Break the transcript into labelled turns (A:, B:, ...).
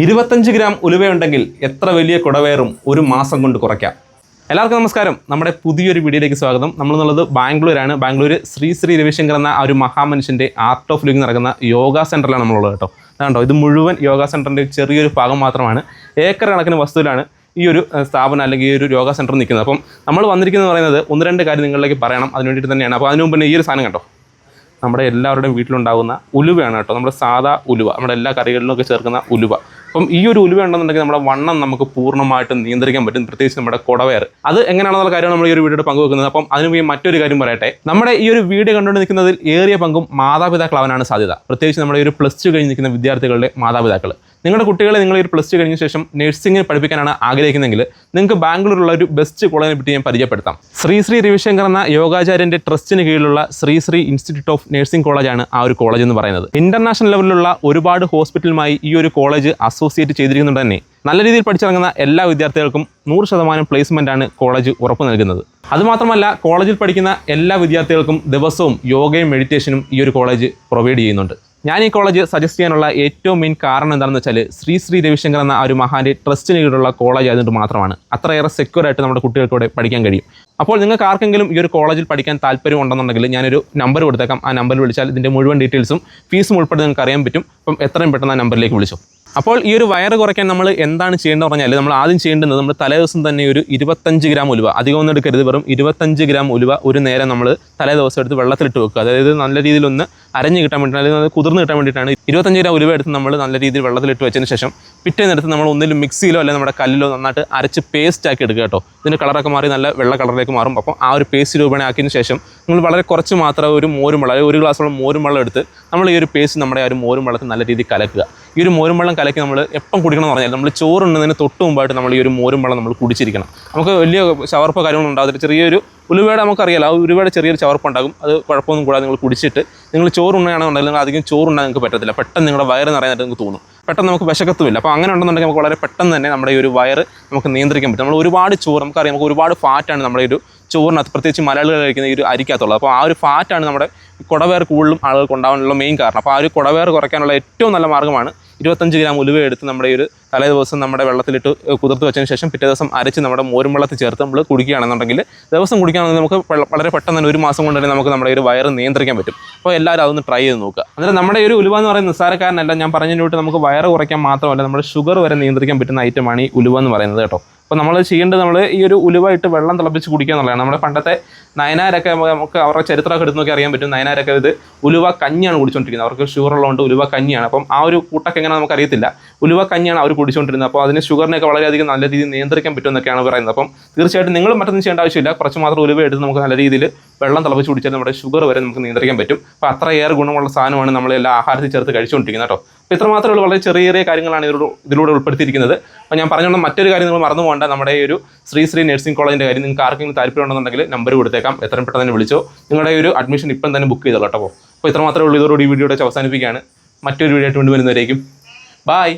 A: ഇരുപത്തഞ്ച് ഗ്രാം ഉലുവയുണ്ടെങ്കിൽ എത്ര വലിയ കുടവേറും ഒരു മാസം കൊണ്ട് കുറയ്ക്കാം. എല്ലാവർക്കും നമസ്കാരം. നമ്മുടെ പുതിയൊരു വീഡിയോയിലേക്ക് സ്വാഗതം. നമ്മളെന്നുള്ളത് ബാംഗ്ലൂരാണ്. ബാംഗ്ലൂർ ശ്രീ ശ്രീ രവിശങ്കർ എന്ന ആ ഒരു മഹാമനുഷ്യന്റെ ആർട്ട് ഓഫ് ലിവിങ് നടക്കുന്ന യോഗ സെന്ററിലാണ് നമ്മളുള്ളത് കേട്ടോ. അതുകൊണ്ടോ ഇത് മുഴുവൻ യോഗ സെന്ററിന്റെ ചെറിയൊരു ഭാഗം മാത്രമാണ്. ഏക്കർ കണക്കിന് വസ്തുവിലാണ് ഈ ഒരു സ്ഥാപനം അല്ലെങ്കിൽ ഈ ഒരു യോഗ സെന്റർ നിൽക്കുന്നത്. അപ്പം നമ്മൾ വന്നിരിക്കുന്നത് പറയുന്നത് ഒന്ന് രണ്ട് കാര്യം നിങ്ങളിലേക്ക് പറയണം. അതിന് വേണ്ടിയിട്ട് തന്നെയാണ്. അപ്പോൾ അതിനുമുമ്പ് തന്നെ ഈ ഒരു സാധനം കണ്ടോ? നമ്മുടെ എല്ലാവരുടെയും വീട്ടിലുണ്ടാകുന്ന ഉലുവയാണ് കേട്ടോ. നമ്മുടെ സാധാ ഉലുവ. നമ്മുടെ എല്ലാ കറികളിലും ഒക്കെ ചേർക്കുന്ന ഉലുവ. അപ്പം ഈ ഒരു ഉലുവ ഉണ്ടെന്നുണ്ടെങ്കിൽ നമ്മുടെ വണ്ണം നമുക്ക് പൂർണമായിട്ടും നിയന്ത്രിക്കാൻ പറ്റും. പ്രത്യേകിച്ച് നമ്മുടെ കുടവയർ. അത് എങ്ങനെയാണെന്നുള്ള കാര്യമാണ് നമ്മൾ ഈ ഒരു വീഡിയോ പങ്കുവെക്കുന്നത്. അപ്പം അതിന് മറ്റൊരു കാര്യം പറയട്ടെ. നമ്മുടെ ഈ ഒരു വീഡിയോ കണ്ടുകൊണ്ട് നിൽക്കുന്നതിൽ ഏറിയ പങ്കും മാതാപിതാക്കളാവാനാണ് സാധ്യത. പ്രത്യേകിച്ച് നമ്മുടെ ഈ ഒരു പ്ലസ് ടു കഴിഞ്ഞ് നിൽക്കുന്ന വിദ്യാർത്ഥികളുടെ മാതാപിതാക്കൾ നിങ്ങളുടെ കുട്ടികളെ നിങ്ങൾ ഒരു പ്ലസ് ടു കഴിഞ്ഞ ശേഷം നഴ്സിംഗ് പഠിപ്പിക്കാനാണ് ആഗ്രഹിക്കുന്നതെങ്കിൽ നിങ്ങൾക്ക് ബാംഗ്ലൂരിലുള്ള ഒരു ബെസ്റ്റ് കോളേജിനെ പറ്റി ഞാൻ പരിചയപ്പെടുത്താം. ശ്രീ ശ്രീ രവിശങ്കർ എന്ന യോഗാചാര്യന്റെ ട്രസ്റ്റിന് കീഴിലുള്ള Sri Sri institute of nursing കോളേജാണ് ആ ഒരു കോളേജ് എന്ന് പറയുന്നത്. ഇന്റർനാഷണൽ ലെവലിലുള്ള ഒരുപാട് ഹോസ്പിറ്റലുമായി ഈ ഒരു കോളേജ് അസോസിയേറ്റ് ചെയ്തിരിക്കുന്നുണ്ട് തന്നെ. നല്ല രീതിയിൽ പഠിച്ചിറങ്ങുന്ന എല്ലാ വിദ്യാർത്ഥികൾക്കും നൂറ് ശതമാനം പ്ലേസ്മെന്റ് ആണ് കോളേജ് ഉറപ്പ് നൽകുന്നത്. അതുമാത്രമല്ല കോളേജിൽ പഠിക്കുന്ന എല്ലാ വിദ്യാർത്ഥികൾക്കും ദിവസവും യോഗയും മെഡിറ്റേഷനും ഈ ഒരു കോളേജ് പ്രൊവൈഡ് ചെയ്യുന്നുണ്ട്. ഞാൻ ഈ കോളേജ് സജസ്റ്റ് ചെയ്യാനുള്ള ഏറ്റവും മെയിൻ കാരണം എന്താണെന്ന് വെച്ചാൽ ശ്രീ ശ്രീ രവിശങ്കർ എന്ന ആ ഒരു മഹാന്റെ ട്രസ്റ്റിന് കീഴിലുള്ള കോളേജ് ആയതുകൊണ്ട് മാത്രമാണ്. അത്രയേറെ സെക്യൂർ ആയിട്ട് നമ്മുടെ കുട്ടികൾക്കൂടെ പഠിക്കാൻ കഴിയും. അപ്പോൾ നിങ്ങൾക്ക് ആർക്കെങ്കിലും ഈ ഒരു കോളേജിൽ പഠിക്കാൻ താല്പര്യം ഉണ്ടെന്നുണ്ടെങ്കിൽ ഞാനൊരു നമ്പർ കൊടുത്തേക്കാം. ആ നമ്പറിൽ വിളിച്ചാൽ ഇതിന്റെ മുഴുവൻ ഡീറ്റെയിൽസും ഫീസും ഉൾപ്പെടെ നിങ്ങൾക്ക് അറിയാൻ പറ്റും. അപ്പം എത്രയും പെട്ടെന്ന് ആ നമ്പറിലേക്ക് വിളിച്ചു. അപ്പോൾ ഈ ഒരു വയറ് കുറയ്ക്കാൻ നമ്മൾ എന്താണ് ചെയ്യേണ്ടത് പറഞ്ഞാൽ നമ്മൾ ആദ്യം ചെയ്യേണ്ടത് നമ്മൾ തലേ ദിവസം തന്നെ ഒരു ഇരുപത്തഞ്ച് ഗ്രാം ഉലുവ അധികമൊന്നും എടുക്കരുത് വെറും ഇരുപത്തഞ്ച് ഗ്രാം ഉലുവ ഒരു നേരം നമ്മൾ തലേ ദിവസം എടുത്ത് വെള്ളത്തിലിട്ട് വെക്കുക. അതായത് നല്ല രീതിയിൽ ഒന്ന് അരഞ്ഞ് കിട്ടാൻ വേണ്ടിയിട്ട് അല്ലെങ്കിൽ കുതിർന്ന് കിട്ടാൻ വേണ്ടിയിട്ടാണ് ഇരുപത്തഞ്ച് ഗ്രാം ഉലുവ എടുത്ത് നമ്മൾ നല്ല രീതിയിൽ വെള്ളത്തിലിട്ട് വെച്ചതിന് ശേഷം പിറ്റേന്നെടുത്ത് നമ്മൾ ഒന്നിലും മിക്സിയിലോ അല്ലെങ്കിൽ നമ്മുടെ കല്ലിലോ നന്നായിട്ട് അരച്ച് പേസ്റ്റ് ആക്കി എടുക്കുക കേട്ടോ. ഇതിന്റെ കളറൊക്കെ മാറി നല്ല വെള്ള കളറിലേക്ക് മാറും. അപ്പോൾ ആ ഒരു പേസ്റ്റ് രൂപേണ ആക്കിയതിന് ശേഷം നിങ്ങൾ വളരെ കുറച്ച് മാത്രം ഒരു മോരും വെള്ളം ഒരു ഗ്ലാസ് മോരും വെള്ളം എടുത്ത് നമ്മൾ ഈ ഒരു പേസ്റ്റ് നമ്മുടെ ആ ഒരു മോരും വെള്ളത്തിൽ നല്ല രീതിയിൽ കലക്കുക. ഈ ഒരു മോരും വെള്ളം കലക്കി നമ്മൾ എപ്പം കുടിക്കണം എന്ന് പറഞ്ഞാൽ നമ്മൾ ചോറുണ്ണതിന് തൊട്ട് മുമ്പായിട്ട് നമ്മൾ ഈ ഒരു മോരും വെള്ളം നമ്മൾ കുടിച്ചിരിക്കണം. നമുക്ക് വലിയ ചവർപ്പോ കാര്യങ്ങളൊന്നും ഉണ്ടാകത്തില്ല ചെറിയൊരു ഉലുവയുടെ നമുക്കറിയാലോ ആ ഉലുവയുടെ ചെറിയൊരു ചവർപ്പ് ഉണ്ടാകും അത് കുഴപ്പമൊന്നും കൂടാതെ നിങ്ങൾ കുടിച്ചിട്ട് നിങ്ങൾ ചോറുണ്ണയാണെന്നുണ്ടെങ്കിൽ നിങ്ങൾ അധികം ചോറുണ്ണാൻ നിങ്ങൾക്ക് പറ്റത്തില്ല. പെട്ടെന്ന് നിങ്ങളുടെ വയറ് നിറയാനായിട്ട് നിങ്ങൾക്ക് തോന്നും. പെട്ടെന്ന് നമുക്ക് വിശക്കത്തുമില്ല. അപ്പോൾ അങ്ങനെ ഉണ്ടെന്നുണ്ടെങ്കിൽ നമുക്ക് വളരെ പെട്ടെന്ന് തന്നെ നമ്മുടെ ഈ ഒരു വയറ് നമുക്ക് നിയന്ത്രിക്കാൻ പറ്റും. നമ്മൾ ഒരുപാട് ചോറ് നമുക്കറിയാം നമുക്ക് ഒരുപാട് ഫാറ്റാണ് നമ്മുടെ ഒരു ചോറിനകത്ത് പ്രത്യേകിച്ച് മലയാളികൾ കഴിക്കുന്ന ഈ ഒരു അരിക്കകത്തുള്ളത്. അപ്പോൾ ആ ഒരു ഫാറ്റാണ് നമ്മുടെ കുടവേർ കൂടുതലും ആളുകൾക്ക് ഉണ്ടാകാനുള്ള മെയിൻ കാരണം. അപ്പോൾ ആ ഒരു കുടവേർ കുറയ്ക്കാനുള്ള ഏറ്റവും നല്ല മാർഗമാണ് ഇരുപത്തഞ്ച് ഗ്രാം ഉലുവ എടുത്ത് നമ്മുടെ ഈ ഒരു തലേ ദിവസം നമ്മുടെ വെള്ളത്തിലിട്ട് കുതിർത്ത് വെച്ചതിന് ശേഷം പിറ്റേ ദിവസം അരച്ച് നമ്മുടെ മോരും വെള്ളത്തിൽ ചേർത്ത് നമ്മൾ കുടിക്കുകയാണെന്നുണ്ടെങ്കിൽ ദിവസം കുടിക്കുകയാണെങ്കിൽ നമുക്ക് വളരെ പെട്ടെന്ന് തന്നെ ഒരു മാസം കൊണ്ട് തന്നെ നമുക്ക് നമ്മുടെ ഒരു വയറ് നിയന്ത്രിക്കാൻ പറ്റും. അപ്പോൾ എല്ലാവരും അതൊന്ന് ട്രൈ ചെയ്ത് നോക്കുക. അന്നേരം നമ്മുടെ ഒരു ഉലുവ എന്ന് പറയുന്നത് നിസ്സാരക്കാരനല്ല. ഞാൻ പറഞ്ഞതിനോട്ട് നമുക്ക് വയറ് കുറയ്ക്കാൻ മാത്രമല്ല നമ്മുടെ ഷുഗർ വരെ നിയന്ത്രിക്കാൻ പറ്റുന്ന ഐറ്റമാണ് ഈ ഉലുവ എന്ന് പറയുന്നത് കേട്ടോ. അപ്പോൾ നമ്മൾ ചെയ്യേണ്ടത് നമ്മൾ ഈ ഒരു ഉലുവായിട്ട് വെള്ളം തിളപ്പിച്ച് കുടിക്കുക എന്നുള്ളതാണ്. നമ്മുടെ പണ്ടത്തെ നയനാരൊക്കെ നമുക്ക് അവരുടെ ചരിത്രമൊക്കെ എടുത്ത് നോക്കി അറിയാൻ പറ്റും. നയനാരൊക്കെ ഇത് ഉലുവ കഞ്ഞിയാണ് കുടിച്ചുകൊണ്ടിരിക്കുന്നത് അവർക്ക് ഷുഗർ ഉള്ളതുകൊണ്ട് ഉലുവ കഞ്ഞിയാണ്. അപ്പം ആ ഒരു കൂട്ടൊക്കെ എങ്ങനെ നമുക്ക് അറിയത്തില്ല. ഉലുവ കഞ്ഞിയാണ് അവർ കുടിച്ചുകൊണ്ടിരുന്നത് അപ്പോൾ അതിന് ഷുഗറിനൊക്കെ വളരെയധികം നല്ല രീതിയിൽ നിയന്ത്രിക്കാൻ പറ്റുമെന്നൊക്കെയാണ് പറയുന്നത്. അപ്പം തീർച്ചയായിട്ടും നിങ്ങൾ മറ്റൊന്നും ചെയ്യേണ്ട ആവശ്യമില്ല. കുറച്ച് മാത്രം ഉലുവ എടുത്ത് നമുക്ക് നല്ല രീതിയിൽ വെള്ളം തിളപ്പിച്ച് കുടിച്ചാൽ നമ്മുടെ ഷുഗർ വരെ നമുക്ക് നിയന്ത്രിക്കാൻ പറ്റും. അപ്പോൾ അത്രയേറെ ഗുണമുള്ള സാധനമാണ് നമ്മൾ എല്ലാ ആഹാരത്തിൽ ചേർത്ത് കഴിച്ചുകൊണ്ടിരിക്കുന്നത് കേട്ടോ. അപ്പോൾ ഇത്ര മാത്രമേ ഉള്ളൂ വളരെ ചെറിയ ചെറിയ കാര്യങ്ങളാണ് ഇതിലൂടെ ഇതിലൂടെ ഉൾപ്പെടുത്തിയിരിക്കുന്നത്. അപ്പോൾ ഞാൻ പറഞ്ഞുകൊണ്ട് മറ്റൊരു കാര്യം നിങ്ങൾ മറന്നു പോകേണ്ട. നമ്മുടെ ഈ ഒരു ശ്രീ ശ്രീ നഴ്സിംഗ് കോളേജിന്റെ കാര്യം നിങ്ങൾക്ക് ആർക്കെങ്കിലും താല്പര്യമുണ്ടെന്നുണ്ടെങ്കിൽ നമ്പർ കൊടുത്തേക്കാം. എത്രയും പെട്ടെന്ന് തന്നെ വിളിച്ചോ. നിങ്ങളുടെ ഒരു അഡ്മിഷൻ ഇപ്പം തന്നെ ബുക്ക് ചെയ്തോളൂ കേട്ടോ. അപ്പോൾ ഇത്ര മാത്രമേ ഉള്ളൂ ഇതോടുകൂടി ഈ വീഡിയോയുടെ അവസാനിപ്പിക്കുകയാണ്. മറ്റൊരു വീഡിയോ ആയിട്ട് കൊണ്ടുവരുന്നവരേക്കും ബായ്